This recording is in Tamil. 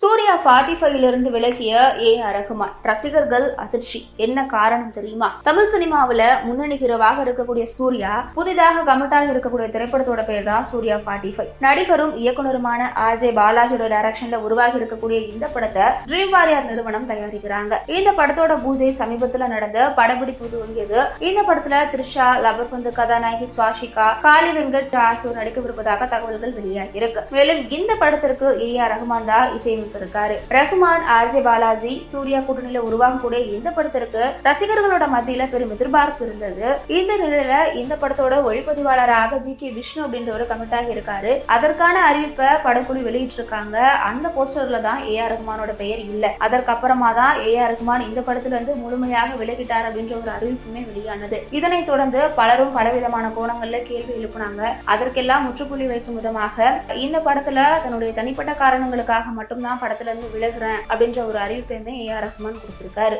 சூர்யா ஃபார்ட்டி ஃபைவ்ல இருந்து விலகிய ஏ ஆர் ரகுமான் ரசிகர்கள் அதிர்ச்சி. என்ன காரணம் தெரியுமா? தமிழ் சினிமாவில் முன்னணி ஹீரோவாக இருக்கக்கூடிய சூர்யா புதிதாக கமிட்டாக இருக்கக்கூடிய திரைப்படத்தோட பேர் தான் சூர்யா ஃபார்ட்டி ஃபைவ் நடிகரும் இயக்குனருமான ஆர்ஜே பாலாஜியோட டைரக்ஷன்ல உருவாகி இருக்கக்கூடிய இந்த படத்தை ட்ரீம் வாரியார் நிறுவனம் தயாரிக்கிறாங்க. இந்த படத்தோட பூஜை சமீபத்துல நடந்த படப்பிடிப்பு துவங்கியது. இந்த படத்துல த்ரிஷா லபர்பந்து கதாநாயகி சுவாஷிகா காளி வெங்கட் ஆகியோர் நடிக்கவிருப்பதாக தகவல்கள் வெளியாகி இருக்கு. மேலும் இந்த படத்திற்கு ஏ ஆர் ரகுமான் தான் இசையமைத்திருக்காரு ரகுமான் ஆர்ஜே பாலாஜி சூர்யா கூட்டணியில உருவாகக்கூடிய இந்த படத்திற்கு ரசிகர்களோட மத்தியில பெரும் எதிர்பார்ப்பு இருந்தது. இந்த நிலையில இந்த படத்தோட ஒளிப்பதிவாளராக ஜி கே விஷ்ணு அப்படின்றவர் கமிட் ஆகி இருக்காரு. அதற்கான அறிவிப்பை படக்குழு வெளியிட்டிருக்காங்க. அந்த போஸ்டர்ல தான் ஏ ஆர் ரகுமானோட பெயர் இல்ல. அதற்கப்புறமா தான் ஏ ஆர் ரகுமான் இந்த படத்துல இருந்து முழுமையாக விலகிட்டார் அப்படின்ற ஒரு அறிவிப்புமே வெளியானது. இதனைத் தொடர்ந்து பலரும் பலவிதமான கோணங்கள்ல கேள்வி எழுப்புனாங்க. அதற்கெல்லாம் முற்றுப்புள்ளி வைக்கும் விதமாக இந்த படத்துல தன்னுடைய தனிப்பட்ட காரணங்களுக்காக மட்டும்தான் படத்துல இருந்து விலகுறேன் அப்படின்ற ஒரு அறிவிப்பையுமே ஏ ஆர் ரஹ்மான் கொடுத்திருக்காரு.